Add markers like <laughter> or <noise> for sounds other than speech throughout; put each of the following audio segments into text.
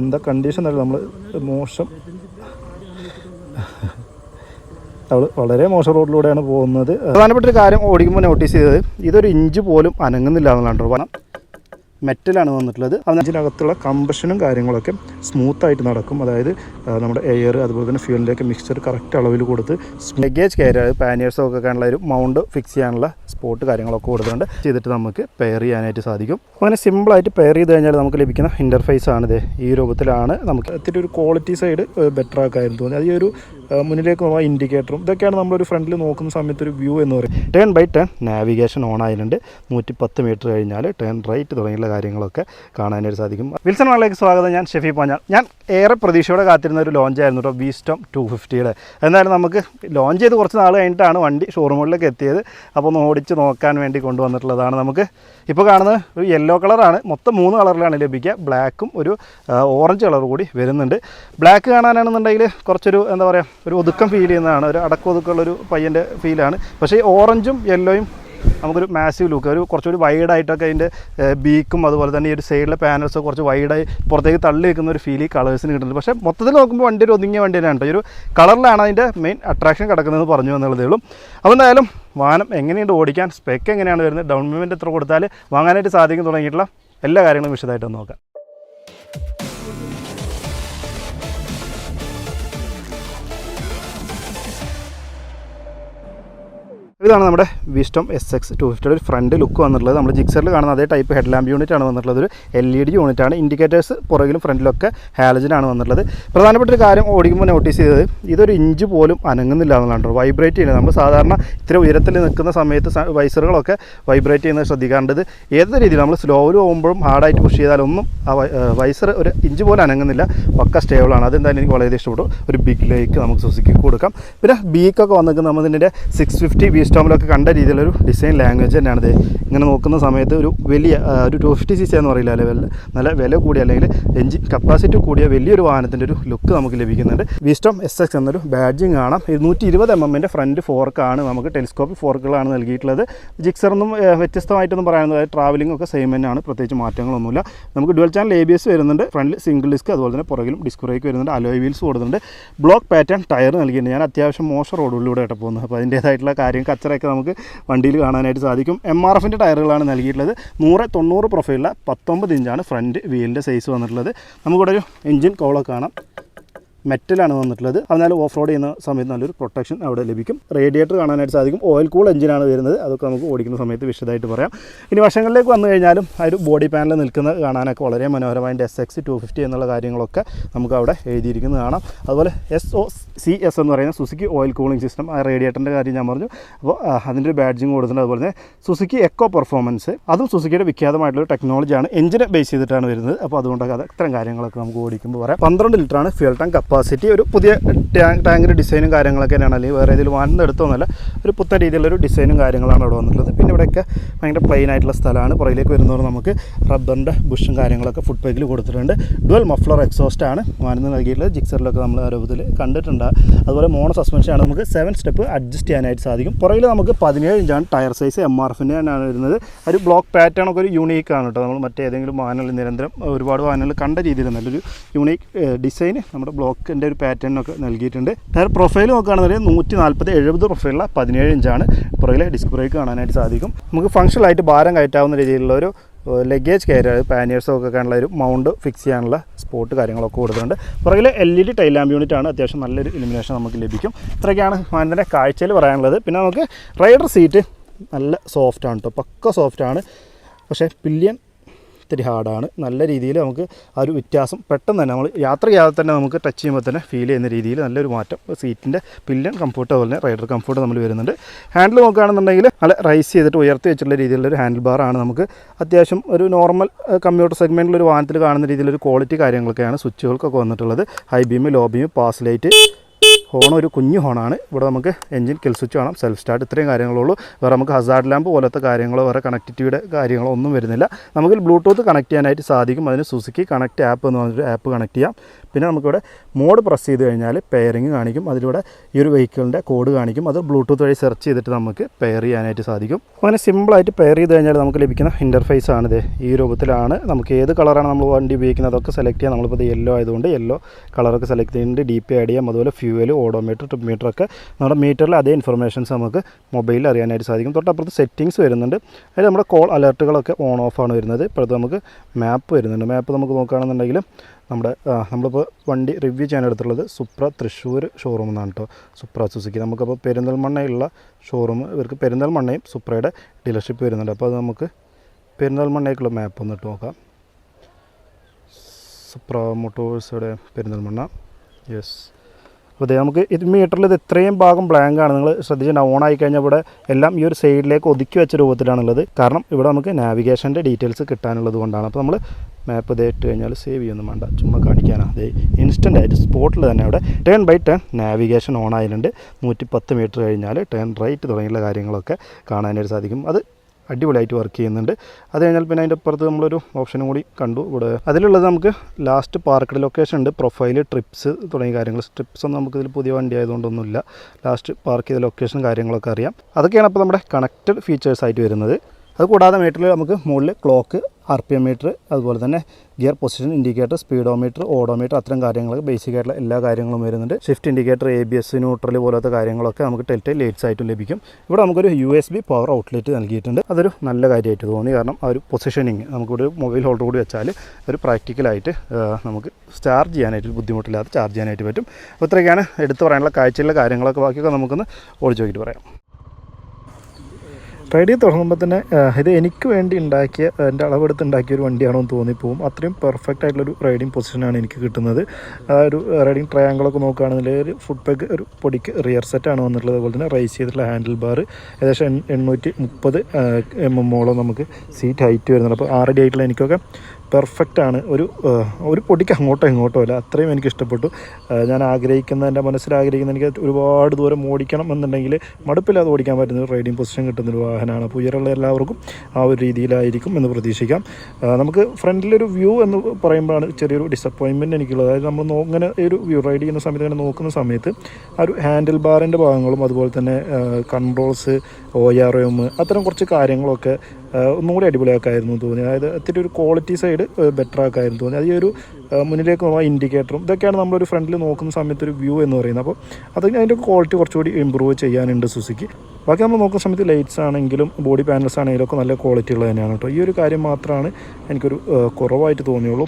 എന്താ കണ്ടീഷൻ എന്നല്ല നമ്മൾ മോശം. അവൾ വളരെ മോശം റോഡിലൂടെയാണ് പോകുന്നത്. പ്രധാനപ്പെട്ട ഒരു കാര്യം ഓടിക്കുമ്പോൾ നോട്ടീസ് ചെയ്തത് ഇതൊരു ഇഞ്ച് പോലും അനങ്ങുന്നില്ല എന്നുള്ളതാണ്. കാരണം മെറ്റലാണ് വന്നിട്ടുള്ളത്. അതിനകത്തുള്ള കമ്പഷനും കാര്യങ്ങളൊക്കെ സ്മൂത്തായിട്ട് നടക്കും. അതായത് നമ്മുടെ എയർ അതുപോലെ തന്നെ ഫ്യൂലിന്റെയൊക്കെ മിക്സ്ചർ കറക്റ്റ് അളവിൽ കൊടുത്ത് ലഗേജ് കയറി പാനിയേഴ്സോ ഒക്കെ ഉള്ള ഒരു മൗണ്ട് ഫിക്സ് ചെയ്യാനുള്ള സ്പോട്ട് കാര്യങ്ങളൊക്കെ കൊടുത്തുകൊണ്ട് ചെയ്തിട്ട് നമുക്ക് പെയർ ചെയ്യാനായിട്ട് സാധിക്കും. അങ്ങനെ സിമ്പിളായിട്ട് പെയർ ചെയ്ത് കഴിഞ്ഞാൽ നമുക്ക് ലഭിക്കുന്ന ഇന്റർഫേസ് ആണിത് ഈ രൂപത്തിലാണ് നമുക്ക് ഇത്തിരി ഒരു ക്വാളിറ്റി സൈഡ് ബെറ്റർ ആക്കായിരുന്നു തോന്നി അത് ഈ ഒരു മുന്നിലേക്ക് പോകുന്ന ഇൻഡിക്കേറ്ററും ഇതൊക്കെയാണ് നമ്മളൊരു ഫ്രണ്ടിൽ നോക്കുന്ന സമയത്ത് ഒരു വ്യൂ എന്ന് പറയും turn by turn navigation on ആയിട്ടുണ്ട്. നൂറ്റി പത്ത് മീറ്റർ കഴിഞ്ഞാൽ ടേൺ റൈറ്റ് തുടങ്ങിയുള്ള കാര്യങ്ങളൊക്കെ കാണാനായിട്ട് സാധിക്കും. വിൽസൺ വാളിലേക്ക് സ്വാഗതം. ഞാൻ ഷെഫി പാഞ്ഞാൽ. ഞാൻ ഏറെ പ്രതീക്ഷയോടെ കാത്തിരുന്ന ഒരു ലോഞ്ച് ആയിരുന്നു കേട്ടോ വിസ്റ്റം ടു ഫിഫ്റ്റിയുടെ എന്നാലും നമുക്ക് ലോഞ്ച് ചെയ്ത് കുറച്ച് നാൾ കഴിഞ്ഞിട്ടാണ് വണ്ടി ഷോറൂമുകളിലേക്ക് എത്തിയത്. അപ്പോൾ ഒന്ന് ഓടിച്ച് നോക്കാൻ വേണ്ടി കൊണ്ടുവന്നിട്ടുള്ളതാണ് നമുക്ക്. ഇപ്പോൾ കാണുന്നത് ഒരു യെല്ലോ കളറാണ് മൊത്തം മൂന്ന് കളറിലാണ് ലഭിക്കുക. ബ്ലാക്കും ഒരു ഓറഞ്ച് കളർ കൂടി വരുന്നുണ്ട്. ബ്ലാക്ക് കാണാനാണെന്നുണ്ടെങ്കിൽ കുറച്ചൊരു എന്താ പറയുക ഒരു ഒതുക്കം ഫീൽ ചെയ്യുന്നതാണ്. ഒരു അടക്കൊതുക്കമുള്ളൊരു പയ്യന്റെ ഫീലാണ് പക്ഷേ ഓറഞ്ചും യെല്ലോയും നമുക്കൊരു മാസീവ് ലുക്ക് ഒരു കുറച്ചുകൂടി വൈഡായിട്ടൊക്കെ അതിന്റെ ബീക്കും അതുപോലെ തന്നെ ഈ ഒരു സൈഡിലെ പാനൽസൊക്കെ കുറച്ച് വൈഡായി പുറത്തേക്ക് തള്ളി നിൽക്കുന്ന ഒരു ഫീൽ ഈ കളേഴ്സിന് കിട്ടുന്നുണ്ട്. പക്ഷേ മൊത്തത്തിൽ നോക്കുമ്പോൾ വണ്ടി ഒരു ഒതുങ്ങിയ വണ്ടി തന്നെയാണ് ഒരു കളറിലാണ് അതിന്റെ മെയിൻ അട്രാക്ഷൻ കിടക്കുന്നതെന്ന് പറഞ്ഞു എന്നുള്ളതേ ഉള്ളൂ. അപ്പോൾ എന്തായാലും വാഹനം എങ്ങനെയുണ്ട് ഓടിക്കാൻ? സ്പെക്ക് എങ്ങനെയാണ് വരുന്നത്? ഡൗൺ പേയ്മെന്റ് എത്ര കൊടുത്താൽ വാങ്ങാനായിട്ട് സാധിക്കും തുടങ്ങിയിട്ടുള്ള എല്ലാ കാര്യങ്ങളും വിശദമായിട്ട് നോക്കാം. ഇതാണ് നമ്മുടെ വിസ്റ്റം എസ് എക്സ് ടു ഫിഫ്റ്റിയുടെ ഒരു ഫ്രണ്ട് ലുക്ക് വന്നിട്ടുള്ളത്. നമ്മൾ ജിക്സറിൽ കാണുന്ന അതേ ടൈപ്പ് ഹെഡ് ലാമ്പ് യൂണിറ്റ് ആണ് വന്നിട്ടുള്ളത്. ഒരു എൽ ഇ ഡി യൂണിറ്റ് ആണ്. ഇൻഡിക്കേറ്റേഴ്സ് പുറകിലും ഫ്രണ്ടിലൊക്കെ ഹാലജൻ ആണ് വന്നിട്ടുള്ളത്. പ്രധാനപ്പെട്ട ഒരു കാര്യം ഓടിക്കുമ്പോൾ നോട്ടീസ് ചെയ്തത് ഇതൊരു ഇഞ്ച് പോലും അനങ്ങുന്നില്ല എന്നുള്ളതാണ് വൈബ്രേറ്റ് ചെയ്യുന്നത്. നമ്മൾ സാധാരണ ഇത്ര ഉയരത്തിൽ നിൽക്കുന്ന സമയത്ത് വൈസറുകളൊക്കെ വൈബ്രേറ്റ് ചെയ്യുന്നത് ശ്രദ്ധിക്കാണ്ടത് ഏത് രീതിയിൽ നമ്മൾ സ്ലോവിൽ പോകുമ്പോഴും ഹാർഡായിട്ട് പുഷ് ചെയ്താലൊന്നും ആ വൈസർ ഒരു ഇഞ്ച് പോലും അനങ്ങുന്നില്ല. പക്ക സ്റ്റേബിളാണ് അതെന്തായാലും എനിക്ക് വളരെ ഇഷ്ടപ്പെട്ടു. ഒരു ബിഗ് ലേക്ക് നമുക്ക് സുസുക്കി കൊടുക്കാം. പിന്നെ ബീക്കൊക്കെ വന്നിരിക്കുന്നത് നമ്മൾ ഇതിന്റെ സിക്സ് ഫിഫ്റ്റി സ്റ്റോമിലൊക്കെ കണ്ട രീതിയിലൊരു ഡിസൈൻ ലാംഗ്വേജ് തന്നെയാണ് ഇത് ഇങ്ങനെ നോക്കുന്ന സമയത്ത് ഒരു വലിയ ഒരു ടു ഫിഫ്റ്റി സി സി എന്ന് പറയില്ല ലെവലിൽ നല്ല വില കൂടിയ അല്ലെങ്കിൽ എഞ്ചിൻ കപ്പാസിറ്റി കൂടിയ വലിയൊരു വാഹനത്തിന്റെ ഒരു ലുക്ക് നമുക്ക് ലഭിക്കുന്നുണ്ട്. വിസ്റ്റം എസ് എക്സ് എന്നൊരു ബാഡ്ജിങ് കാണാം. ഇരുന്നൂറ്റി ഇരുപത് എം എമ്മിന്റെ ഫ്രണ്ട് ഫോർക്കാണ് നമുക്ക് ടെലിസ്കോപ്പിക് ഫോർക്കുകളാണ് നൽകിയിട്ടുള്ളത്. ജിക്സറൊന്നും വ്യത്യസ്തമായിട്ടൊന്നും പറയാനുള്ളത് ട്രാവലിംഗ് ഒക്കെ സെയിം തന്നെയാണ് പ്രത്യേകിച്ച് മാറ്റങ്ങളൊന്നുമില്ല. നമുക്ക് dual channel A B S വരുന്നുണ്ട്. ഫ്രണ്ടിൽ സിംഗിൾ ഡിസ്ക് അതുപോലെ തന്നെ പുറകിലും ഡിസ്ക് ബ്രേക്ക് വരുന്നുണ്ട്. അലോയ് വീൽസ് കൊടുക്കുന്നുണ്ട് ബ്ലോക്ക് പാറ്റേൺ ടയർ നൽകിയിട്ടുണ്ട്. ഞാൻ അത്യാവശ്യം മോശം റോഡുകളിലൂടെ ആയിട്ട് പോകുന്നത്. അപ്പോൾ അതിന്റേതായിട്ടുള്ള കാര്യം കച്ചറയൊക്കെ നമുക്ക് വണ്ടിയിൽ കാണാനായിട്ട് സാധിക്കും. എം ആർ എഫിന്റെ ടയറുകളാണ് നൽകിയിട്ടുള്ളത്. നൂറ് തൊണ്ണൂറ് പ്രൊഫൈലുള്ള പത്തൊമ്പത് ഇഞ്ചാണ് ഫ്രണ്ട് വീലിന്റെ സൈസ് വന്നിട്ടുള്ളത്. നമുക്കിവിടെ ഒരു എഞ്ചിൻ കോളൊക്കെ കാണാം. മെറ്റലാണ് വന്നിട്ടുള്ളത്. അതിനാൽ ഓഫ് റോഡ് ചെയ്യുന്ന സമയത്ത് നല്ലൊരു പ്രൊട്ടക്ഷൻ അവിടെ ലഭിക്കും. റേഡിയേറ്റർ കാണാനായിട്ട് സാധിക്കും. ഓയിൽ കൂൾ എഞ്ചിനാണ് വരുന്നത്. അതൊക്കെ നമുക്ക് ഓടിക്കുന്ന സമയത്ത് വിശദമായിട്ട് പറയാം. ഇനി വശങ്ങളിലേക്ക് വന്നു കഴിഞ്ഞാലും ആ ഒരു ബോഡി പാനൽ നിൽക്കുന്ന കാണാനൊക്കെ വളരെ മനോഹരമായിട്ട് എസ് എക്സ് ടു ഫിഫ്റ്റി എന്നുള്ള കാര്യങ്ങളൊക്കെ നമുക്ക് അവിടെ എഴുതിയിരിക്കുന്നത് കാണാം. അതുപോലെ എസ് ഒ സി എസ് എന്ന് പറയുന്ന സുസുക്കി ഓയിൽ കൂളിംഗ് സിസ്റ്റം ആ റേഡിയേറ്ററിന്റെ കാര്യം ഞാൻ പറഞ്ഞു. അപ്പോൾ അതിന്റെ ഒരു ബാഡ്ജിങ് കൊടുത്തിട്ടുണ്ട്. അതുപോലെ തന്നെ സുസുക്കി എക്കോ പെർഫോമൻസ് അതും സുസുക്കിയുടെ വിഖ്യാതമായിട്ടുള്ള ടെക്നോളജിയാണ് എഞ്ചിനെ ബേസ് ചെയ്തിട്ടാണ് വരുന്നത്. അപ്പോൾ അതുകൊണ്ടൊക്കെ അത് ഇത്തരം കാര്യങ്ങളൊക്കെ നമുക്ക് ഓടിക്കുമ്പോൾ പറയാം. പന്ത്രണ്ട് ലിറ്ററാണ് ഫ്യൂൽ ടാങ്ക് കപ്പാസിറ്റി ഒരു പുതിയ ടാങ്ക് ടാങ്കിന്റെ ഡിസൈനും കാര്യങ്ങളൊക്കെ തന്നെയാണ്. അല്ലെങ്കിൽ വേറെ ഏതെങ്കിലും വാഹനം എടുത്തൊന്നുമല്ല ഒരു പുത്തൻ രീതിയിലൊരു ഡിസൈനും കാര്യങ്ങളാണ് ഇവിടെ വന്നിട്ടുള്ളത്. പിന്നെ ഇവിടെയൊക്കെ ഭയങ്കര പ്ലെയിൻ ആയിട്ടുള്ള സ്ഥലമാണ്. പുറയിലേക്ക് വരുന്നവർ നമുക്ക് റബ്ബറിന്റെ ബുഷും കാര്യങ്ങളൊക്കെ ഫുഡ് പാക്കിൽ കൊടുത്തിട്ടുണ്ട്. ഡുവൽ മഫ്ലർ എക്സോസ്റ്റ് ആണ് വാഹനം നൽകിയിട്ടുള്ളത്. ജിക്സറിലൊക്കെ നമ്മൾ രൂപത്തിൽ കണ്ടിട്ടുണ്ട്. അതുപോലെ മോണോ സസ്പെൻഷൻ ആണ് നമുക്ക് സെവൻ സ്റ്റെപ്പ് അഡ്ജസ്റ്റ് ചെയ്യാനായിട്ട് സാധിക്കും. പുറകിൽ നമുക്ക് പതിനേഴ് ഇഞ്ചാണ് ടയർ സൈസ് എം ആർ എഫിന്റെ തന്നെയാണ് വരുന്നത്. ഒരു ബ്ലോക്ക് പാറ്റേൺ ഒക്കെ ഒരു യൂണീക്ക് ആണ് കേട്ടോ. നമ്മൾ മറ്റേതെങ്കിലും വാഹനങ്ങളിൽ നിരന്തരം ഒരുപാട് വാഹനങ്ങൾ കണ്ട രീതിയിൽ നല്ലൊരു യൂണീക്ക് ഡിസൈൻ നമ്മുടെ ബ്ലോക്കിന്റെ ഒരു പാറ്റേണിനൊക്കെ നൽകിയിട്ടുണ്ട്. ടയർ പ്രൊഫൈൽ നോക്കുകയാണെന്നുണ്ടെങ്കിൽ നൂറ്റി നാൽപ്പത് എഴുപത് പ്രൊഫൈലുള്ള പതിനേഴ് ഇഞ്ചാണ്. പുറകിലെ ഡിസ്ക് ബ്രേക്ക് കാണാനായിട്ട് സാധിക്കും. നമുക്ക് ഫങ്ഷണലായിട്ട് ഭാരം കയറ്റാവുന്ന രീതിയിലുള്ള ഒരു ലഗേജ് കയറുക പാനിയേഴ്സോ ഒക്കെ കാണുള്ള ഒരു മൗണ്ട് ഫിക്സ് ചെയ്യാനുള്ള സ്പോട്ട് കാര്യങ്ങളൊക്കെ കൊടുത്തിട്ടുണ്ട്. പുറകിൽ L E D tail unit ആണ്. അത്യാവശ്യം നല്ലൊരു ഇലുമിനേഷൻ നമുക്ക് ലഭിക്കും. ഇത്രയൊക്കെയാണ് മാനിന്റെ കാഴ്ചയിൽ പറയാനുള്ളത്. പിന്നെ നമുക്ക് റൈഡർ സീറ്റ് നല്ല സോഫ്റ്റാണ് കേട്ടോ പക്ക സോഫ്റ്റാണ് പക്ഷേ പില്യൻ ഇത്തിരി ഹാർഡാണ്. നല്ല രീതിയിൽ നമുക്ക് ആ ഒരു വ്യത്യാസം പെട്ടെന്ന് തന്നെ നമ്മൾ യാത്ര ചെയ്യാതെ തന്നെ നമുക്ക് ടച്ച് ചെയ്യുമ്പോൾ തന്നെ ഫീൽ ചെയ്യുന്ന രീതിയിൽ നല്ലൊരു മാറ്റം. സീറ്റിന്റെ പില്ലൻ കംഫർട്ട് അതുപോലെ തന്നെ റൈഡർ കംഫർട്ട് നമ്മൾ വരുന്നുണ്ട്. ഹാൻഡിൽ നോക്കുകയാണെന്നുണ്ടെങ്കിൽ നല്ല റൈസ് ചെയ്തിട്ട് ഉയർത്തി വെച്ചിട്ടുള്ള രീതിയിലുള്ള ഒരു ഹാൻഡിൽ ബാറാണ് നമുക്ക് അത്യാവശ്യം ഒരു നോർമൽ കമ്പ്യൂട്ടർ സെഗ്മെന്റിൽ ഒരു വാഹനത്തിൽ കാണുന്ന രീതിയിലൊരു ക്വാളിറ്റി കാര്യങ്ങളൊക്കെയാണ് സ്വിച്ചുകൾക്കൊക്കെ വന്നിട്ടുള്ളത്. High beam low beam pass light horn ഒരു കുഞ്ഞു ഹോണാണ് ഇവിടെ നമുക്ക് എഞ്ചിൻ കിൽ സ്വിച്ച് വേണം സെൽഫ് സ്റ്റാർട്ട് ഇത്രയും കാര്യങ്ങളുള്ളൂ വേറെ നമുക്ക് ഹസാർഡ് ലാമ്പ് പോലത്തെ കാര്യങ്ങളോ വേറെ കണക്ടിവിറ്റിയുടെ കാര്യങ്ങളോ ഒന്നും വരുന്നില്ല. നമുക്ക് ബ്ലൂടൂത്ത് കണക്ട് ചെയ്യാനായിട്ട് സാധിക്കും. അതിന് സുസുക്കി കണക്ട് ആപ്പ് എന്ന് പറഞ്ഞൊരു ആപ്പ് കണക്ട് ചെയ്യാം. പിന്നെ നമുക്കിവിടെ മോഡ് പ്രസ് ചെയ്ത് കഴിഞ്ഞാൽ പെയറിങ് കാണിക്കും. അതിലൂടെ ഈ ഒരു വെഹിക്കിളിന്റെ കോഡ് കാണിക്കും. അത് ബ്ലൂടൂത്ത് വഴി സെർച്ച് ചെയ്തിട്ട് നമുക്ക് പെയർ ചെയ്യാനായിട്ട് സാധിക്കും. അങ്ങനെ സിമ്പിളായിട്ട് പെയർ ചെയ്ത് കഴിഞ്ഞാൽ നമുക്ക് ലഭിക്കുന്ന ഇന്റർഫേസ് ആണിത് ഈ രൂപത്തിലാണ്. നമുക്ക് ഏത് കളറാണ് നമ്മൾ വണ്ടി ഉപയോഗിക്കുന്നത് അതൊക്കെ സെലക്ട് ചെയ്യാം. നമ്മളിപ്പോൾ യെല്ലോ ആയതുകൊണ്ട് യെല്ലോ കളറൊക്കെ സെലക്ട് ചെയ്യുന്നുണ്ട്. ഡി പി ആഡ് ചെയ്യാം. അതുപോലെ ഫ്യൂവൽ ഓഡോമീറ്റർ ട്രിപ്പ് മീറ്റർ ഒക്കെ നമ്മുടെ മീറ്ററിൽ അതേ ഇൻഫർമേഷൻസ് നമുക്ക് മൊബൈലിൽ അറിയാനായിട്ട് സാധിക്കും. തൊട്ടപ്പുറത്ത് സെറ്റിംഗ്സ് വരുന്നുണ്ട്. അതിൽ നമ്മുടെ കോൾ അലർട്ടുകളൊക്കെ ഓൺ ഓഫ് ആണ് വരുന്നത്. ഇപ്പോഴത്തെ നമുക്ക് മാപ്പ് വരുന്നുണ്ട്. മാപ്പ് നമുക്ക് നോക്കുകയാണെന്നുണ്ടെങ്കിൽ നമ്മുടെ നമ്മളിപ്പോൾ വണ്ടി റിവ്യൂ ചെയ്യാൻ എടുത്തുള്ളത് സുപ്ര തൃശ്ശൂർ ഷോറൂം എന്നാണ് കേട്ടോ സുപ്ര സുസുക്കി. നമുക്കപ്പോൾ പെരിന്തൽമണ്ണയുള്ള ഷോറൂം ഇവർക്ക് പെരിന്തൽമണ്ണയും സുപ്രയുടെ ഡീലർഷിപ്പ് വരുന്നുണ്ട്. അപ്പോൾ അത് നമുക്ക് പെരിന്തൽമണ്ണയ്ക്കുള്ള മാപ്പ് ഒന്ന് ഇട്ട് നോക്കാം. സുപ്ര മോട്ടോഴ്സുടെ പെരിന്തൽമണ്ണ. യെസ് അപ്പോൾ ഇത് നമുക്ക് ഇത് മീറ്ററിൽ ഇത് ഇത്രയും ഭാഗം ബ്ലാങ്ക് ആണ്. നിങ്ങൾ ശ്രദ്ധിച്ച് ഓൺ ആയി കഴിഞ്ഞാൽ ഇവിടെ എല്ലാം ഈ ഒരു സൈഡിലേക്ക് ഒതുക്കി വെച്ച രൂപത്തിലാണുള്ളത്. കാരണം ഇവിടെ നമുക്ക് നാവിഗേഷന്റെ ഡീറ്റെയിൽസ് കിട്ടാനുള്ളത് കൊണ്ടാണ്. അപ്പോൾ നമ്മൾ മാപ്പ് ഇത് ഇട്ട് കഴിഞ്ഞാൽ സേവ് ചെയ്യൊന്നും വേണ്ട. ചുമ്മാ കാണിക്കാനാണ് അതെ ഇൻസ്റ്റന്റ് ആയിട്ട് സ്പോട്ടിൽ തന്നെ അവിടെ turn by turn navigation on ആയിട്ടുണ്ട്. നൂറ്റി പത്ത് മീറ്റർ കഴിഞ്ഞാൽ ടേൺ റൈറ്റ് തുടങ്ങിയുള്ള കാര്യങ്ങളൊക്കെ കാണാനായിട്ട് സാധിക്കും. അത് അടിപൊളിയായിട്ട് വർക്ക് ചെയ്യുന്നുണ്ട്. അത് കഴിഞ്ഞാൽ പിന്നെ അതിന്റെ അപ്പുറത്ത് നമ്മളൊരു ഓപ്ഷനും കൂടി കണ്ടു. ഇവിടെ അതിലുള്ളത് നമുക്ക് ലാസ്റ്റ് പാർക്കഡ് ലൊക്കേഷൻ ഉണ്ട്. പ്രൊഫൈൽ ട്രിപ്സ് തുടങ്ങിയ കാര്യങ്ങൾ. ട്രിപ്സ് ഒന്നും നമുക്ക് ഇതിൽ പുതിയ വണ്ടി ആയതുകൊണ്ടൊന്നുമില്ല. ലാസ്റ്റ് പാർക്ക് ചെയ്ത ലൊക്കേഷൻ കാര്യങ്ങളൊക്കെ അറിയാം. അതൊക്കെയാണ് അപ്പോൾ നമ്മുടെ കണക്റ്റഡ് ഫീച്ചേഴ്സ് ആയിട്ട് വരുന്നത്. അത് കൂടാതെ മീറ്ററിൽ നമുക്ക് മുകളിൽ clock R P M meter അതുപോലെ തന്നെ gear position indicator speedometer odometer അത്തരം കാര്യങ്ങളൊക്കെ ബേസിക് ആയിട്ടുള്ള എല്ലാ കാര്യങ്ങളും വരുന്നുണ്ട്. Shift indicator A B S neutral പോലത്തെ കാര്യങ്ങളൊക്കെ നമുക്ക് ടെൽറ്റ് ലേറ്റ്സ് ആയിട്ടും ലഭിക്കും. ഇവിടെ നമുക്കൊരു U S B power outlet നൽകിയിട്ടുണ്ട്. അതൊരു നല്ല കാര്യമായിട്ട് തോന്നി. കാരണം ആ ഒരു പൊസിഷനിങ് നമുക്കൊരു മൊബൈൽ ഹോൾഡർ കൂടി വെച്ചാൽ ഒരു പ്രാക്ടിക്കലായിട്ട് നമുക്ക് ചാർജ് ചെയ്യാനായിട്ട് ബുദ്ധിമുട്ടില്ലാതെ ചാർജ് ചെയ്യാനായിട്ട് പറ്റും. അപ്പോൾ ഇത്രയൊക്കെയാണ് എടുത്തു പറയാനുള്ള കാഴ്ചയിലെ കാര്യങ്ങളൊക്കെ. ബാക്കിയൊക്കെ നമുക്കൊന്ന് ഓടിച്ചു നോക്കിയിട്ട് പറയാം. റൈഡ് ചെയ്ത് തുടങ്ങുമ്പോൾ തന്നെ ഇത് എനിക്ക് വേണ്ടി ഉണ്ടാക്കിയ എന്റെ അളവെടുത്ത് ഉണ്ടാക്കിയ ഒരു വണ്ടിയാണോ എന്ന് തോന്നിപ്പോവും. അത്രയും പെർഫെക്റ്റ് ആയിട്ടുള്ളൊരു റൈഡിങ് പൊസിഷനാണ് എനിക്ക് കിട്ടുന്നത്. ആ ഒരു റൈഡിങ് ട്രയാങ്കിളൊക്കെ നോക്കുകയാണെന്നുണ്ടെങ്കിൽ ഒരു ഫുഡ് പെഗ് ഒരു പൊടിക്ക് റിയർ സെറ്റാണ് വന്നിട്ടുള്ളത്. അതുപോലെ തന്നെ റൈസ് ചെയ്തിട്ടുള്ള ഹാൻഡിൽ ബാർ ഏകദേശം എണ്ണൂറ്റി മുപ്പത് എം എമ്മോളം നമുക്ക് സീറ്റ് ഹൈറ്റ് വരുന്നുണ്ട്. അപ്പോൾ ആറടി ആയിട്ടുള്ള എനിക്കൊക്കെ പെർഫെക്റ്റ് ആണ്. ഒരു ഒരു പൊടിക്ക് അങ്ങോട്ടോ ഇങ്ങോട്ടോ അല്ല അത്രയും എനിക്ക് ഇഷ്ടപ്പെട്ടു. ഞാൻ ആഗ്രഹിക്കുന്ന എന്റെ മനസ്സിൽ ആഗ്രഹിക്കുന്ന എനിക്ക് ഒരുപാട് ദൂരം ഓടിക്കണം എന്നുണ്ടെങ്കിൽ മടുപ്പില്ലാതെ ഓടിക്കാൻ പറ്റുന്ന ഒരു റൈഡിങ് പൊസിഷൻ കിട്ടുന്ന ഒരു വാഹനമാണ്. അപ്പോൾ ഉയരമുള്ള എല്ലാവർക്കും ആ ഒരു രീതിയിലായിരിക്കും എന്ന് പ്രതീക്ഷിക്കാം. നമുക്ക് ഫ്രണ്ടിലൊരു വ്യൂ എന്ന് പറയുമ്പോഴാണ് ചെറിയൊരു ഡിസപ്പോയിൻമെന്റ് എനിക്കുള്ളത്. അതായത് നമ്മൾ ഇങ്ങനെ ഒരു വ്യൂ റൈഡ് ചെയ്യുന്ന സമയത്ത് ഇങ്ങനെ നോക്കുന്ന സമയത്ത് ആ ഒരു ഹാൻഡിൽ ബാറിന്റെ ഭാഗങ്ങളും അതുപോലെ തന്നെ കൺട്രോൾസ് ഒ ആർ എം അത്തരം കുറച്ച് കാര്യങ്ങളൊക്കെ ഒന്നുകൂടി അടിപൊളിയാക്കായിരുന്നു തോന്നി. അതായത് ഇത്തിരി ഒരു ക്വാളിറ്റി സൈഡ് ബെറ്റർ ആക്കായിരുന്നു തോന്നി. അത് ഈ ഒരു മുന്നിലേക്ക് പോകുന്ന ഇൻഡിക്കേറ്ററും ഇതൊക്കെയാണ് നമ്മളൊരു ഫ്രണ്ടിൽ നോക്കുന്ന സമയത്ത് ഒരു വ്യൂ എന്ന് പറയുന്നത്. അപ്പോൾ അത് അതിന്റെ ക്വാളിറ്റി കുറച്ചുകൂടി ഇമ്പ്രൂവ് ചെയ്യാനുണ്ട് സുസുക്കി. ബാക്കി നമ്മൾ നോക്കുന്ന സമയത്ത് ലൈറ്റ്സ് ആണെങ്കിലും ബോഡി പാനൽസ് ആണെങ്കിലും ഒക്കെ നല്ല ക്വാളിറ്റി ഉള്ളത് തന്നെയാണ് കേട്ടോ. ഈ ഒരു കാര്യം മാത്രമാണ് എനിക്കൊരു കുറവായിട്ട് തോന്നിയുള്ളൂ.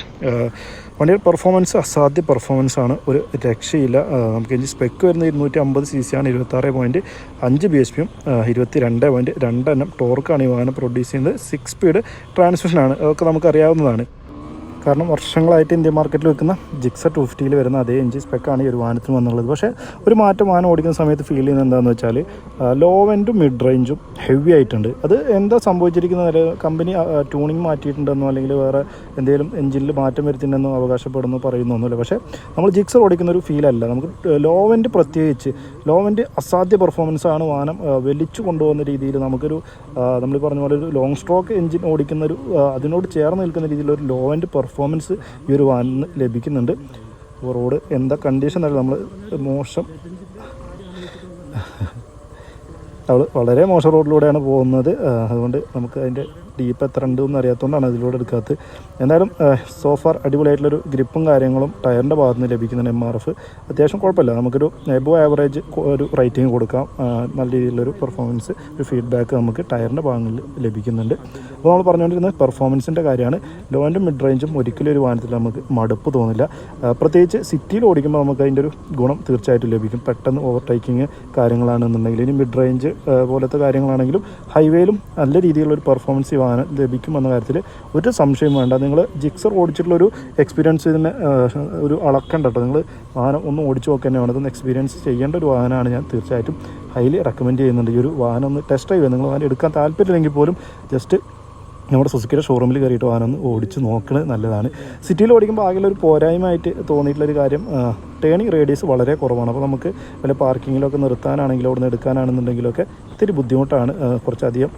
വണ്ടിയുടെ പെർഫോമൻസ് അസാധ്യ പെർഫോമൻസ് ആണ്. ഒരു രക്ഷയില്ല. നമുക്ക് ഇനി സ്പെക്ക് വരുന്നത് ഇരുന്നൂറ്റി അമ്പത് സി സി ആണ് ഇരുപത്താറ് പോയിന്റ് അഞ്ച് ബി എച്ച് പിയും ഇരുപത്തി രണ്ട് പോയിന്റ് രണ്ടെണ്ണം ടോർക്കാണ് ഈ വാഹനം പ്രൊഡ്യൂസ് ചെയ്യുന്നത്. സിക്സ് സ്പീഡ് ട്രാൻസ്മിഷനാണ് അതൊക്കെ നമുക്കറിയാവുന്നതാണ് കാരണം വർഷങ്ങളായിട്ട് ഇന്ത്യ മാർക്കറ്റിൽ വെക്കുന്ന ജിക്സ ടു ഫിഫ്റ്റിയിൽ വരുന്ന അതേ എഞ്ചിൻ സ്പെക്കാണ് ഈ ഒരു വാഹനത്തിന് വന്നുള്ളത്. പക്ഷേ ഒരു മാറ്റം വാഹനം ഓടിക്കുന്ന സമയത്ത് ഫീൽ ചെയ്യുന്നത് എന്താണെന്ന് വെച്ചാൽ ലോ എൻഡും മിഡ് റേഞ്ചും ഹെവി ആയിട്ടുണ്ട്. അത് എന്താ സംഭവിച്ചിരിക്കുന്നത്? കമ്പനി ട്യൂണിങ് മാറ്റിയിട്ടുണ്ടെന്നോ അല്ലെങ്കിൽ വേറെ എന്തെങ്കിലും എഞ്ചിനിൽ മാറ്റം വരുത്തിയിട്ടുണ്ടെന്നോ അവകാശപ്പെടുന്നു പറയുന്നൊന്നുമില്ല പക്ഷേ നമ്മൾ ജിക്സർ ഓടിക്കുന്ന ഒരു ഫീലല്ല നമുക്ക് ലോ എൻഡ് പ്രത്യേകിച്ച് ലോ എൻഡ് അസാധ്യ പെർഫോമൻസ് ആണ് വാഹനം വലിച്ചു കൊണ്ടുപോകുന്ന രീതിയിൽ നമുക്കൊരു നമ്മൾ പറഞ്ഞ പോലെ ഒരു ലോങ് സ്ട്രോക്ക് എഞ്ചിൻ ഓടിക്കുന്ന ഒരു അതിനോട് ചേർന്ന് നിൽക്കുന്ന രീതിയിലൊരു ലോ എൻഡ് പെർഫോമൻസ് ഈ ഒരു വാനിന് ലഭിക്കുന്നുണ്ട്. അപ്പോൾ റോഡ് എന്താ കണ്ടീഷൻ അല്ല നമ്മൾ മോശം. അവൾ വളരെ മോശം റോഡിലൂടെയാണ് പോകുന്നത്. അതുകൊണ്ട് നമുക്ക് അതിന്റെ ഡീപ്പ് എത്ര ഉണ്ട് എന്ന് അറിയാത്തതുകൊണ്ടാണ് അതിലൂടെ എടുക്കാത്തത്. എന്തായാലും സോഫാർ അടിപൊളിയായിട്ടുള്ളൊരു ഗ്രിപ്പും കാര്യങ്ങളും ടയറിന്റെ ഭാഗത്ത് നിന്ന് ലഭിക്കുന്നുണ്ട് എം ആർ എഫ് അത്യാവശ്യം കുഴപ്പമില്ല. നമുക്കൊരു എബോ ആവറേജ് ഒരു റേറ്റിംഗ് കൊടുക്കാം. നല്ല രീതിയിലുള്ളൊരു പെർഫോമൻസ് ഒരു ഫീഡ്ബാക്ക് നമുക്ക് ടയറിന്റെ ഭാഗങ്ങളിൽ ലഭിക്കുന്നുണ്ട്. അപ്പോൾ നമ്മൾ പറഞ്ഞുകൊണ്ടിരുന്നത് പെർഫോമൻസിന്റെ കാര്യമാണ്. ലോ ആൻഡ് മിഡ് റേഞ്ചും ഒരിക്കലും ഒരു വാഹനത്തിൽ നമുക്ക് മടുപ്പ് തോന്നില്ല. പ്രത്യേകിച്ച് സിറ്റിയിൽ ഓടിക്കുമ്പോൾ നമുക്ക് അതിന്റെ ഒരു ഗുണം തീർച്ചയായിട്ടും ലഭിക്കും. പെട്ടെന്ന് ഓവർടേക്കിങ് കാര്യങ്ങളാണെന്നുണ്ടെങ്കിൽ ഇനി മിഡ് റേഞ്ച് പോലത്തെ കാര്യങ്ങളാണെങ്കിലും ഹൈവേയിലും നല്ല രീതിയിലുള്ള ഒരു പെർഫോമൻസ് ലഭിക്കും ലഭിക്കുമെന്ന കാര്യത്തിൽ ഒരു സംശയം വേണ്ട. നിങ്ങൾ ജിക്സർ ഓടിച്ചിട്ടുള്ളൊരു എക്സ്പീരിയൻസ് ഇതിന് ഒരു അളക്കണ്ട കേട്ടോ നിങ്ങൾ വാഹനം ഒന്ന് ഓടിച്ചു നോക്കുക തന്നെ വേണം എക്സ്പീരിയൻസ് ചെയ്യേണ്ട ഒരു വാഹനമാണ് ഞാൻ തീർച്ചയായിട്ടും ഹൈലി റെക്കമെൻഡ് ചെയ്യുന്നുണ്ട്. ഈ ഒരു വാഹനം ഒന്ന് ടെസ്റ്റ് ഡ്രൈവ് നിങ്ങൾ വാഹനം എടുക്കാൻ താല്പര്യമില്ലെങ്കിൽ പോലും ജസ്റ്റ് നമ്മുടെ സുസുക്കിയുടെ ഷോറൂമിൽ കയറിയിട്ട് വാഹനം ഒന്ന് ഓടിച്ച് നോക്കുന്നത് നല്ലതാണ്. സിറ്റിയിൽ ഓടിക്കുമ്പോൾ ആകെ ഒരു പോരായ്മയായിട്ട് തോന്നിയിട്ടുള്ളൊരു കാര്യം ടേണിങ് റേഡിയസ് വളരെ കുറവാണ്. അപ്പോൾ നമുക്ക് വല്ല പാർക്കിങ്ങിലൊക്കെ നിർത്താനാണെങ്കിലും അവിടെ നിന്ന് എടുക്കാനാണെന്നുണ്ടെങ്കിലൊക്കെ ഇത്തിരി ബുദ്ധിമുട്ടാണ് കുറച്ചധികം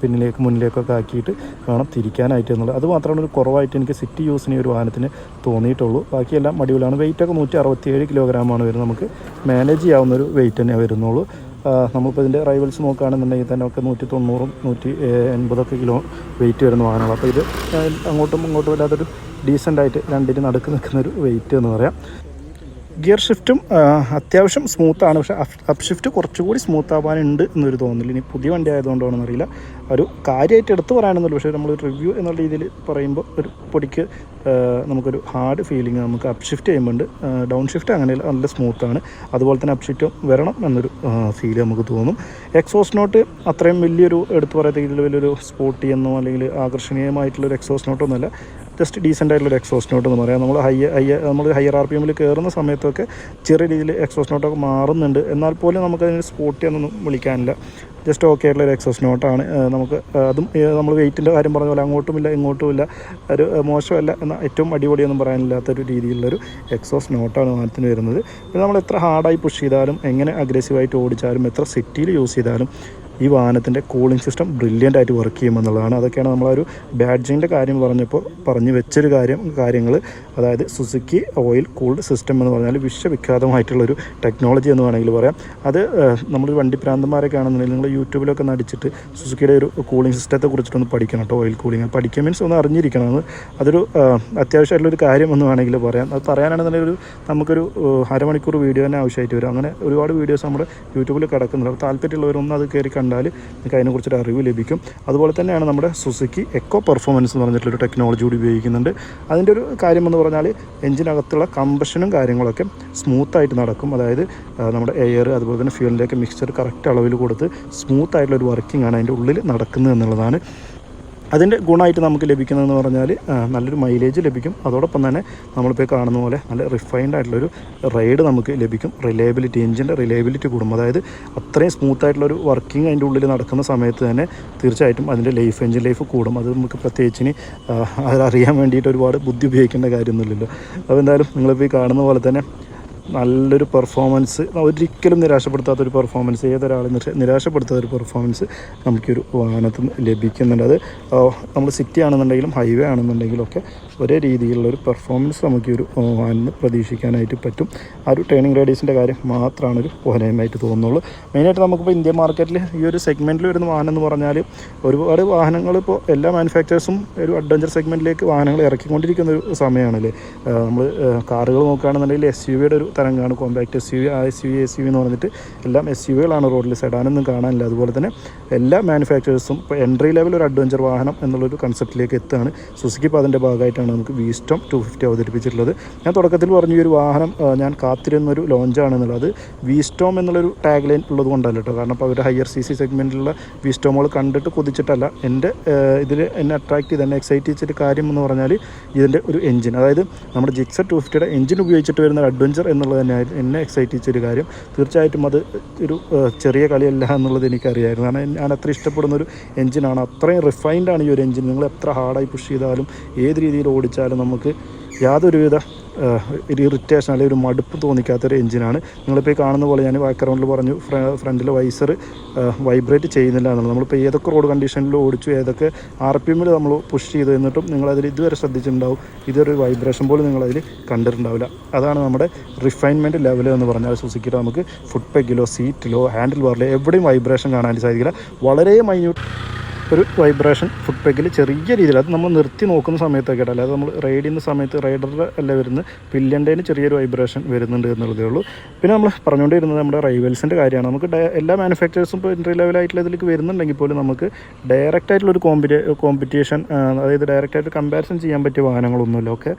പിന്നിലേക്ക് മുന്നിലേക്കൊക്കെ ആക്കിയിട്ട് വേണം തിരിക്കാനായിട്ട് എന്നുള്ളത്. അത് മാത്രമാണ് ഒരു കുറവായിട്ട് എനിക്ക് സിറ്റി യൂസിന് ഒരു വാഹനത്തിന് തോന്നിയിട്ടുള്ളൂ. ബാക്കിയെല്ലാം അടിപൊളിയാണ്. വെയിറ്റൊക്കെ നൂറ്റി അറുപത്തിയേഴ് കിലോഗ്രാമാണ് വരുന്നത്. നമുക്ക് മാനേജ് ചെയ്യാവുന്ന ഒരു വെയിറ്റ് തന്നെ വരുന്നുള്ളൂ. നമ്മളിപ്പോൾ ഇതിന്റെ റൈവൽസ് നോക്കുകയാണെന്നുണ്ടെങ്കിൽ തന്നെ ഒക്കെ നൂറ്റി തൊണ്ണൂറും നൂറ്റി എൺപതൊക്കെ കിലോ വെയിറ്റ് വരുന്ന വാഹനങ്ങൾ അപ്പോൾ ഇത് അങ്ങോട്ടും ഇങ്ങോട്ടും ഇല്ലാത്തൊരു ഡീസന്റായിട്ട് രണ്ടിന് നടുക്ക് നിൽക്കുന്നൊരു വെയിറ്റ് എന്ന് പറയാം. ഗിയർ ഷിഫ്റ്റും അത്യാവശ്യം സ്മൂത്താണ്. പക്ഷേ അപ് ഷിഫ്റ്റ് കുറച്ചുകൂടി സ്മൂത്ത് ആവാനുണ്ട് എന്നൊരു തോന്നൽ ഇനി പുതിയ വണ്ടി ആയതുകൊണ്ടാണെന്ന് അറിയില്ല. ഒരു കാര്യമായിട്ട് എടുത്തു പറയാനൊന്നുമില്ല. പക്ഷേ നമ്മൾ റിവ്യൂ എന്നുള്ള രീതിയിൽ പറയുമ്പോൾ ഒരു പൊടിക്ക് നമുക്കൊരു ഹാർഡ് ഫീലിംഗ് നമുക്ക് അപ് ഷിഫ്റ്റ് ചെയ്യുമ്പോൾ ഡൗൺ ഷിഫ്റ്റ് അങ്ങനെ നല്ല സ്മൂത്താണ്. അതുപോലെ തന്നെ അപ് ഷിഫ്റ്റും വരണം എന്നൊരു ഫീൽ നമുക്ക് തോന്നും. എക്സോസ് നോട്ട് അത്രയും വലിയൊരു എടുത്തു പറയത്ത രീതിയിൽ വലിയൊരു സ്പോർട്ടി എന്നോ അല്ലെങ്കിൽ ആകർഷണീയമായിട്ടുള്ളൊരു എക്സോസ് നോട്ടൊന്നുമല്ല ജസ്റ്റ് ഡീസന്റ് ആയിട്ടുള്ള എക്സോസ് നോട്ട് എന്ന് പറയാം. നമ്മൾ ഹൈ ഹൈ നമ്മൾ ഹയർ ആർ പി എമ്മിൽ കയറുന്ന സമയത്തൊക്കെ ചെറിയ രീതിയിൽ എക്സോസ് നോട്ടൊക്കെ മാറുന്നുണ്ട്. എന്നാൽ പോലും നമുക്കതിന് സ്പോട്ടി എന്നൊന്നും വിളിക്കാനില്ല. ജസ്റ്റ് ഓക്കെ ആയിട്ടുള്ള ഒരു എക്സോസ് നോട്ടാണ് നമുക്ക് അതും നമ്മൾ വെയിറ്റിന്റെ കാര്യം പറഞ്ഞ പോലെ അങ്ങോട്ടുമില്ല ഇങ്ങോട്ടുമില്ല. ഒരു മോശമല്ല എന്നാൽ ഏറ്റവും അടിപൊളിയൊന്നും പറയാനില്ലാത്തൊരു രീതിയിലുള്ളൊരു എക്സോസ് നോട്ടാണ് വാഹനത്തിന് വരുന്നത്. പിന്നെ നമ്മൾ എത്ര ഹാർഡായി പുഷ് ചെയ്താലും എങ്ങനെ അഗ്രസീവായിട്ട് ഓടിച്ചാലും എത്ര സിറ്റിയിൽ യൂസ് ചെയ്താലും ഈ വാഹനത്തിന്റെ കൂളിംഗ് സിസ്റ്റം ബ്രില്യന്റ് ആയിട്ട് വർക്ക് ചെയ്യുമെന്നുള്ളതാണ്. അതൊക്കെയാണ് നമ്മളൊരു ബാഡ്ജിന്റെ കാര്യം പറഞ്ഞപ്പോൾ പറഞ്ഞു വെച്ചൊരു കാര്യം കാര്യങ്ങൾ അതായത് സുസുക്കി ഓയിൽ കൂൾഡ് സിസ്റ്റം എന്ന് പറഞ്ഞാൽ വിശ്വവിഖ്യാതമായിട്ടുള്ളൊരു ടെക്നോളജി എന്ന് വേണമെങ്കിൽ പറയാം. അത് നമ്മൾ വണ്ടി പ്രാന്തന്മാരൊക്കെ ആണെന്നുണ്ടെങ്കിൽ നിങ്ങൾ യൂട്യൂബിലൊക്കെ നടിച്ചിട്ട് സുസുക്കിയുടെ ഒരു കൂളിംഗ് സിസ്റ്റത്തെ കുറിച്ചിട്ടൊന്ന് പഠിക്കണം കേട്ടോ ഓയിൽ കൂളിംഗ് പഠിക്കുക മീൻസ് ഒന്ന് അറിഞ്ഞിരിക്കണം അത് അതൊരു അത്യാവശ്യമായിട്ടുള്ളൊരു കാര്യം എന്ന് വേണമെങ്കിൽ പറയാം. അത് പറയാനാണെന്നുണ്ടെങ്കിൽ ഒരു നമുക്കൊരു അരമണിക്കൂർ വീഡിയോ തന്നെ ആവശ്യമായിട്ട് വരും. അങ്ങനെ ഒരുപാട് വീഡിയോസ് നമ്മൾ യൂട്യൂബിൽ കിടക്കുന്നുണ്ട്. താല്പര്യമുള്ളവരൊന്നും അത് കയറി കണ്ടാൽ നിങ്ങൾക്ക് അതിനെക്കുറിച്ചൊരു അറിവ് ലഭിക്കും. അതുപോലെ തന്നെയാണ് നമ്മുടെ സുസുക്കി എക്കോ പെർഫോമൻസ് എന്ന് പറഞ്ഞിട്ടുള്ളൊരു ടെക്നോളജി കൂടി ഉപയോഗിക്കുന്നുണ്ട്. അതിന്റെ ഒരു കാര്യം എന്ന് പറഞ്ഞാൽ എഞ്ചിനകത്തുള്ള കമ്പഷനും കാര്യങ്ങളൊക്കെ സ്മൂത്തായിട്ട് നടക്കും. അതായത് നമ്മുടെ എയർ അതുപോലെ തന്നെ ഫ്യൂലിന്റെയൊക്കെ മിക്സ്ചർ കറക്റ്റ് അളവിൽ കൊടുത്ത് സ്മൂത്ത് ആയിട്ടുള്ള ഒരു വർക്കിംഗ് ആണ് അതിന്റെ ഉള്ളിൽ നടക്കുന്നത് എന്നുള്ളതാണ്. അതിന്റെ ഗുണമായിട്ട് നമുക്ക് ലഭിക്കുന്നതെന്ന് പറഞ്ഞാൽ നല്ലൊരു മൈലേജ് ലഭിക്കും. അതോടൊപ്പം തന്നെ നമ്മളിപ്പോൾ കാണുന്ന പോലെ നല്ല റിഫൈൻഡ് ആയിട്ടുള്ളൊരു റൈഡ് നമുക്ക് ലഭിക്കും. റിലയബിലിറ്റി എഞ്ചിന്റെ റിലയബിലിറ്റി കൂടും. അതായത് അത്രയും സ്മൂത്ത് ആയിട്ടുള്ളൊരു വർക്കിംഗ് അതിന്റെ ഉള്ളിൽ നടക്കുന്ന സമയത്ത് തന്നെ തീർച്ചയായിട്ടും അതിന്റെ ലൈഫ് എഞ്ചിൻ ലൈഫ് കൂടും. അത് നമുക്ക് പ്രത്യേകിച്ചിന് അതറിയാൻ വേണ്ടിയിട്ട് ഒരുപാട് ബുദ്ധി ഉപയോഗിക്കേണ്ട കാര്യമൊന്നുമില്ലല്ലോ. അപ്പോൾ എന്തായാലും നിങ്ങളിപ്പോൾ ഈ കാണുന്ന പോലെ തന്നെ നല്ലൊരു പെർഫോമൻസ് ഒരിക്കലും നിരാശപ്പെടുത്താത്ത ഒരു പെർഫോമൻസ് ഏതൊരാളും നിരാശപ്പെടുത്താത്തൊരു പെർഫോമൻസ് നമുക്കൊരു വാഹനത്തിൽ ലഭിക്കുന്നുണ്ട്. അത് നമ്മൾ സിറ്റി ആണെന്നുണ്ടെങ്കിലും ഹൈവേ ആണെന്നുണ്ടെങ്കിലും ഒക്കെ ഒരേ രീതിയിലുള്ള ഒരു പെർഫോമൻസ് നമുക്ക് ഒരു വാഹനം പ്രതീക്ഷിക്കാനായിട്ട് പറ്റും. ആ ഒരു ടേണിംഗ് റേഡിയസിന്റെ കാര്യം മാത്രമാണ് ഒരു പോരായ്മയായിട്ട് തോന്നുന്നുള്ളൂ. മെയിനായിട്ട് നമുക്കിപ്പോൾ ഇന്ത്യ മാർക്കറ്റിൽ ഈ ഒരു സെഗ്മെന്റിൽ വരുന്ന വാഹനം എന്ന് പറഞ്ഞാൽ ഒരുപാട് വാഹനങ്ങൾ ഇപ്പോൾ എല്ലാ മാനുഫാക്ചേഴ്സും ഒരു അഡ്വഞ്ചർ സെഗ്മെന്റിലേക്ക് വാഹനങ്ങൾ ഇറക്കിക്കൊണ്ടിരിക്കുന്ന ഒരു സമയമാണല്ലേ? നമ്മൾ കാറുകൾ നോക്കുകയാണെന്നുണ്ടെങ്കിൽ എസ് യു വിയുടെ ഒരു തരംഗമാണ് compact S U S U S U എന്ന് പറഞ്ഞിട്ട് എല്ലാം എസ് യു വികളാണ് റോഡിൽ സെഡാനൊന്നും കാണാനില്ല. അതുപോലെ തന്നെ എല്ലാ മാനുഫാക്ചറേഴ്സും ഇപ്പോൾ എൻട്രി ലെവൽ ഒരു അഡ്വഞ്ചർ വാഹനം എന്നുള്ളൊരു കൺസെപ്റ്റിലേക്ക് എത്തുകയാണ്. സുസുക്കി ഇപ്പോൾ അതിന്റെ ഭാഗമായിട്ടാണ് നമുക്ക് വീസ്റ്റം ടു ഫിഫ്റ്റി അവതരിപ്പിച്ചിട്ടുള്ളത്. ഞാൻ തുടക്കത്തിൽ പറഞ്ഞ ഈ ഒരു വാഹനം ഞാൻ കാത്തിരുന്നൊരു ലോഞ്ചാണെന്നുള്ളത് വീസ്റ്റോം എന്നുള്ളൊരു ടാഗ് ലൈൻ ഉള്ളത് കൊണ്ടല്ല കേട്ടോ. കാരണം ഇപ്പോൾ അവർ ഹയർ സി സി സെഗ്മെന്റിലുള്ള വീസ്റ്റോമുകൾ കണ്ടിട്ട് കൊതിച്ചിട്ടല്ല. എന്റെ ഇതിൽ എന്നെ അട്രാക്ട് ചെയ്ത് എന്നെ എക്സൈറ്റ് ചെയ്തിട്ട് കാര്യം എന്ന് പറഞ്ഞാൽ ഇതിന്റെ ഒരു എഞ്ചിൻ അതായത് നമ്മുടെ ജിക്സർ ടു ഫിഫ്റ്റിയുടെ എഞ്ചിൻ ഉപയോഗിച്ചിട്ട് വരുന്ന അഡ്വഞ്ചർ അഡ്വഞ്ചർ എന്നുള്ളത് തന്നെ എന്നെ എക്സൈറ്റ് ചെയ്തൊരു കാര്യം. തീർച്ചയായിട്ടും അത് ഒരു ചെറിയ കളിയല്ല എന്നുള്ളത് എനിക്കറിയായിരുന്നു. കാരണം ഞാൻ അത്ര ഇഷ്ടപ്പെടുന്ന ഒരു എഞ്ചിനാണ് അത്രയും റിഫൈൻഡാണ് ഈ ഒരു എഞ്ചിൻ നിങ്ങൾ എത്ര ഹാർഡായി പുഷ് ചെയ്താലും ഏത് രീതിയിൽ ഓടിച്ചാലും നമുക്ക് യാതൊരുവിധ ഒരു ഇറിറ്റേഷൻ അല്ലെങ്കിൽ ഒരു മടുപ്പ് തോന്നിക്കാത്തൊരു എഞ്ചിനാണ് നിങ്ങളിപ്പോൾ ഈ കാണുന്ന പോലെ ഞാൻ ബാക്ക്ഗ്രൗണ്ടിൽ പറഞ്ഞു ഫ്രണ്ടിൽ വൈസർ വൈബ്രേറ്റ് ചെയ്യുന്നില്ല എന്നുള്ളത്. നമ്മളിപ്പോൾ ഏതൊക്കെ റോഡ് കണ്ടീഷനിൽ ഓടിച്ചു ഏതൊക്കെ ആർ പി എമ്മിൽ നമ്മൾ പുഷ് ചെയ്തു എന്നിട്ടും നിങ്ങളതിൽ ഇതുവരെ ശ്രദ്ധിച്ചിട്ടുണ്ടാവും. ഇതൊരു വൈബ്രേഷൻ പോലും നിങ്ങളതിൽ കണ്ടിട്ടുണ്ടാവില്ല. അതാണ് നമ്മുടെ റിഫൈൻമെന്റ് ലെവൽ എന്ന് പറഞ്ഞാൽ സുസുക്കിയുടെ നമുക്ക് ഫുഡ് പെഗിലോ സീറ്റിലോ ഹാൻഡിൽ ബാറിലോ എവിടെയും വൈബ്രേഷൻ കാണാൻ സാധിക്കില്ല. വളരെ മൈന്യൂട്ട് ഒരു വൈബ്രേഷൻ ഫുഡ് പെഗിൽ ചെറിയ രീതിയിൽ അത് നമ്മൾ നിർത്തി നോക്കുന്ന സമയത്തൊക്കെ അല്ലാതെ നമ്മൾ റൈഡ് ചെയ്യുന്ന സമയത്ത് റൈഡറുടെ അല്ല വരുന്നത്? പില്ലിന്റെന് ചെറിയൊരു വൈബ്രേഷൻ വരുന്നുണ്ട് എന്നുള്ളതേ ഉള്ളൂ. പിന്നെ നമ്മൾ പറഞ്ഞുകൊണ്ടിരുന്നത് നമ്മുടെ റൈവൽസിന്റെ കാര്യമാണ്. നമുക്ക് എല്ലാ മാനുഫാക്ചേഴ്സും ഇപ്പോൾ എൻട്രി ലെവലായിട്ടുള്ള ഇതിലേക്ക് വരുന്നുണ്ടെങ്കിൽ പോലും നമുക്ക് ഡയറക്റ്റ് ആയിട്ടുള്ള ഒരു കോമ്പറ്റി കോമ്പറ്റീഷൻ അതായത് ഡയറക്റ്റ് ആയിട്ട് കമ്പാരിസൺ ചെയ്യാൻ പറ്റിയ വാഹനങ്ങളൊന്നുമില്ല. ഒക്കെ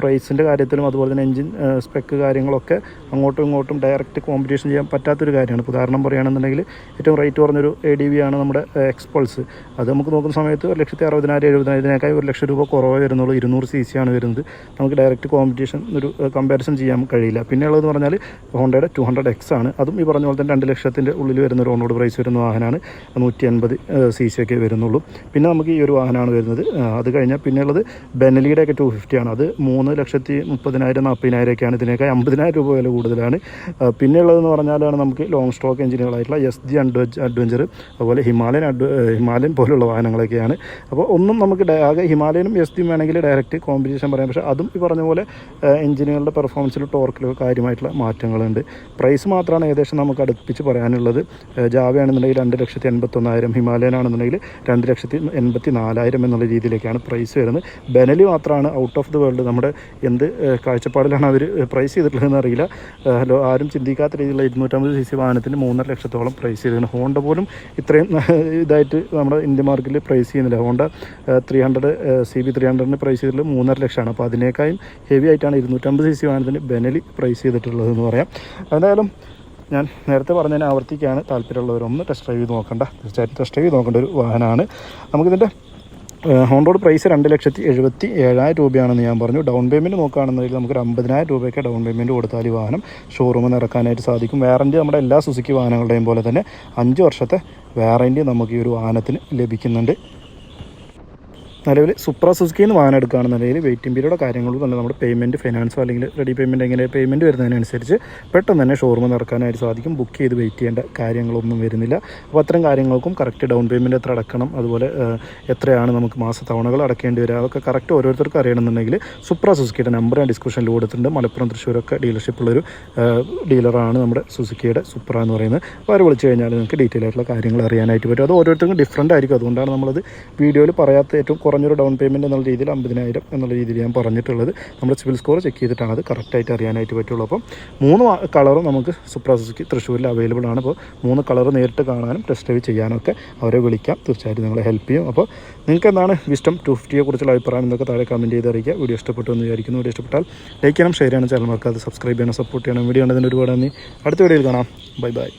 പ്രൈസിന്റെ കാര്യത്തിലും അതുപോലെ തന്നെ എഞ്ചിൻ സ്പെക്ക് കാര്യങ്ങളൊക്കെ അങ്ങോട്ടും ഇങ്ങോട്ടും ഡയറക്റ്റ് കോമ്പറ്റീഷൻ ചെയ്യാൻ പറ്റാത്തൊരു കാര്യമാണ്. ഉദാഹരണം പറയുകയാണെന്നുണ്ടെങ്കിൽ ഏറ്റവും റേറ്റ് കുറഞ്ഞൊരു എ ഡി വി ആണ് നമ്മുടെ എക്സ്പൾസ് അത് നമുക്ക് നോക്കുന്ന സമയത്ത് ഒരു ലക്ഷത്തി അറുപതിനായിരം എഴുപതിനായിരത്തിനേക്കായി ഒരു ലക്ഷം രൂപ കുറവേ വരുന്നുള്ളൂ. ഇരുന്നൂറ് സി സി ആണ് വരുന്നത്. നമുക്ക് ഡയറക്റ്റ് കോമ്പറ്റീഷൻ ഒരു കമ്പാരിസൺ ചെയ്യാൻ കഴിയില്ല. പിന്നെ ഉള്ളതെന്ന് പറഞ്ഞാൽ ഹോണ്ടയുടെ ടു ഹൺഡ്രഡ് എക്സ് ആണ്. അതും ഈ പറഞ്ഞ പോലെ തന്നെ രണ്ട് ലക്ഷത്തിന്റെ ഉള്ളിൽ വരുന്ന ഒരു ഓണോട് പ്രൈസ് വരുന്ന വാഹനമാണ്. നൂറ്റി അൻപത് സി സി ഒക്കെ വരുന്നുള്ളൂ. പിന്നെ നമുക്ക് ഈ ഒരു വാഹനമാണ് വരുന്നത്. അത് കഴിഞ്ഞാൽ പിന്നെയുള്ളത് ബെനലിയുടെ ഒക്കെ ടു ഫിഫ്റ്റി ആണ്. അത് മൂന്ന് ലക്ഷത്തി മുപ്പതിനായിരം നാൽപ്പതിനായിരം ഒക്കെയാണ് ഇതിനേക്കാൾ അമ്പതിനായിരം രൂപ വില കൂടുതലാണ്. പിന്നെ ഉള്ളതെന്ന് പറഞ്ഞാലാണ് നമുക്ക് ലോങ് സ്ട്രോക്ക് എഞ്ചിനുകളായിട്ടുള്ള എസ് ജി അഡ്വഞ്ച് അഡ്വഞ്ചർ അതുപോലെ ഹിമാലയൻ അഡ്വ ഹിമാലയൻ പോലുള്ള വാഹനങ്ങളൊക്കെയാണ്. അപ്പോൾ ഒന്നും നമുക്ക് ആകെ ഹിമാലയനും എസ് ടിയും വേണമെങ്കിൽ ഡയറക്റ്റ് കോമ്പറ്റീഷൻ പറയാം. പക്ഷേ അതും ഈ പറഞ്ഞ പോലെ എഞ്ചിനുകളുടെ പെർഫോമൻസിലും ടോർക്കിലും കാര്യമായിട്ടുള്ള മാറ്റങ്ങളുണ്ട്. പ്രൈസ് മാത്രമാണ് ഏകദേശം നമുക്ക് അടുപ്പിച്ച് പറയാനുള്ളത്. ജാവയാണെന്നുണ്ടെങ്കിൽ രണ്ട് ലക്ഷത്തി എൺപത്തൊന്നായിരം ഹിമാലയൻ ആണെന്നുണ്ടെങ്കിൽ രണ്ട് ലക്ഷത്തി എൺപത്തി നാലായിരം എന്നുള്ള രീതിയിലേക്കാണ് പ്രൈസ് വരുന്നത്. ബെനലി മാത്രമാണ് ഔട്ട് ഓഫ് ദി വേൾഡ് നമ്മുടെ എന്ത് കാഴ്ചപ്പാടിലാണ് അവർ പ്രൈസ് ചെയ്തിട്ടുള്ളതെന്ന് അറിയില്ല. ഹലോ ആരും ചിന്തിക്കാത്ത രീതിയിലുള്ള ഇരുന്നൂറ്റമ്പത് സി സി വാഹനത്തിന് മൂന്നര ലക്ഷത്തോളം പ്രൈസ് ചെയ്തിട്ടുണ്ട് ഹോണ്ട പോലും ഇത്രയും <laughs> ഇതായിട്ട് നമ്മുടെ ഇന്ത്യ മാർക്കറ്റിൽ പ്രൈസ് ചെയ്യുന്നില്ല. Honda three hundred C B three ഹൺഡ്രഡിന് price ചെയ്തിട്ടുള്ളത് മൂന്നര ലക്ഷമാണ്. അപ്പോൾ അതിനേക്കാളും ഹെവി ആയിട്ടാണ് ഇരുന്നൂറ്റമ്പത് സി സി വാഹനത്തിന് ബെനലി പ്രൈസ് ചെയ്തിട്ടുള്ളത് എന്ന് പറയാം. എന്തായാലും ഞാൻ നേരത്തെ പറഞ്ഞതിനെ ആവർത്തിക്കുകയാണ് താല്പര്യമുള്ളവരൊന്ന് ടെസ്റ്റ് ഡ്രൈവ് ചെയ്ത് നോക്കണ്ട. തീർച്ചയായിട്ടും ടെസ്റ്റ് ഡ്രൈവ് നോക്കേണ്ട ഒരു വാഹനമാണ്. നമുക്കിതിന്റെ ഹോണ്ടോഡ് പ്രൈസ് രണ്ട് ലക്ഷത്തി എഴുപത്തി ഏഴായിരം രൂപയാണെന്ന് ഞാൻ പറഞ്ഞു. ഡൗൺ പേയ്മെന്റ് നോക്കുകയാണെന്നുണ്ടെങ്കിൽ നമുക്ക് ഒരു അമ്പതിനായിരം രൂപയൊക്കെ ഡൗൺ പേയ്മെന്റ് കൊടുത്താൽ ഈ വാഹനം ഷോറൂമിൽ ഇറക്കാനായിട്ട് സാധിക്കും. വാറന്റി നമ്മുടെ എല്ലാ സുസുക്കി വാഹനങ്ങളുടെയും പോലെ തന്നെ അഞ്ച് വർഷത്തെ വാറന്റി നമുക്ക് ഈ ഒരു വാഹനത്തിന് ലഭിക്കുന്നുണ്ട്. നിലവിൽ സുപ്ര സുസുക്കിയിൽ നിന്ന് വാഹനം എടുക്കുകയാണെന്നുണ്ടെങ്കിൽ വെയിറ്റിംഗ് പീരീഡോ കാര്യങ്ങളും തന്നെ നമ്മുടെ പേയ്മെന്റ് ഫിനാൻസോ അല്ലെങ്കിൽ റെഡി പേയ്മെന്റ് എങ്ങനെ പേയ്മെന്റ് വരുന്നതിനനുസരിച്ച് പെട്ടെന്ന് തന്നെ ഷോറൂമിൽ ഇറക്കാനായിട്ട് സാധിക്കും. ബുക്ക് ചെയ്ത് വെയിറ്റ് ചെയ്യേണ്ട കാര്യങ്ങളൊന്നും വരുന്നില്ല. അപ്പോൾ അത്തരം കാര്യങ്ങൾക്കും കറക്റ്റ് ഡൗൺ പേയ്മെന്റ് എത്ര അടക്കണം അതുപോലെ എത്രയാണ് നമുക്ക് മാസ തവണകൾ അടക്കേണ്ടി വരിക അതൊക്കെ കറക്റ്റ് ഓരോരുത്തർക്കും അറിയണമെന്നുണ്ടെങ്കിൽ സുപ്ര സുസുക്കിയുടെ നമ്പർ ഞാൻ ഡിസ്ക്രിപ്ഷനിൽ കൊടുത്തിട്ടുണ്ട്. മലപ്പുറം തൃശ്ശൂരൊക്കെ ഡീലർഷിപ്പുള്ളൊരു ഡീലറാണ് നമ്മുടെ സുസുക്കിയുടെ സുപ്ര എന്ന് പറയുന്നത്. അപ്പോൾ അവർ വിളിച്ചു കഴിഞ്ഞാൽ നിങ്ങൾക്ക് ഡീറ്റെയിൽ ആയിട്ടുള്ള കാര്യങ്ങൾ അറിയാനായിട്ട് പറ്റും. അത് ഓരോരുത്തർക്കും ഡിഫറന്റ് ആയിരിക്കും. അതുകൊണ്ടാണ് നമ്മളത് വീഡിയോയിൽ പറയാത്ത ഏറ്റവും കുറഞ്ഞൊരു ഡൗൺ പേയ്മെന്റ് എന്നുള്ള രീതിയിൽ അമ്പതിനായിരം എന്നുള്ള രീതിയിൽ ഞാൻ പറഞ്ഞിട്ടുള്ളത്. നമ്മുടെ സിവിൽ സ്കോർ ചെക്ക് ചെയ്തിട്ടാണ് അത് കറക്റ്റായിട്ട് അറിയാനായിട്ട് പറ്റുള്ളൂ. അപ്പം മൂന്ന് കളറും നമുക്ക് സുപ്ര സുസുക്കി തൃശ്ശൂരിൽ അവൈലബിൾ ആണ്. അപ്പോൾ മൂന്ന് കളർ നേരിട്ട് കാണാനും ടെസ്റ്റ് ഡ്രൈവ് ചെയ്യാനൊക്കെ അവരെ വിളിക്കാം. തീർച്ചയായിട്ടും നിങ്ങളെ ഹെൽപ്പ് ചെയ്യും. അപ്പോൾ നിങ്ങൾക്ക് എന്താണ് വിസ്റ്റം ടു ഫിഫ്റ്റിയെ കുറിച്ചുള്ള അഭിപ്രായം എന്നൊക്കെ താഴെ കമന്റ് ചെയ്ത് അറിയിക്കുക. വീഡിയോ ഇഷ്ടപ്പെട്ടു എന്ന് വിചാരിക്കുന്നു. വീഡിയോ ഇഷ്ടപ്പെട്ടാൽ ലൈക്ക് ചെയ്യണം ഷെയർ ചെയ്യണം ചാനൽ മറക്കാതെ സബ്സ്ക്രൈബ് ചെയ്യണം സപ്പോർട്ട് ചെയ്യണം. വീഡിയോ കണ്ടതിന് ഒരുപാട് നന്ദി. അടുത്ത വീഡിയോയിൽ കാണാം. Bye bye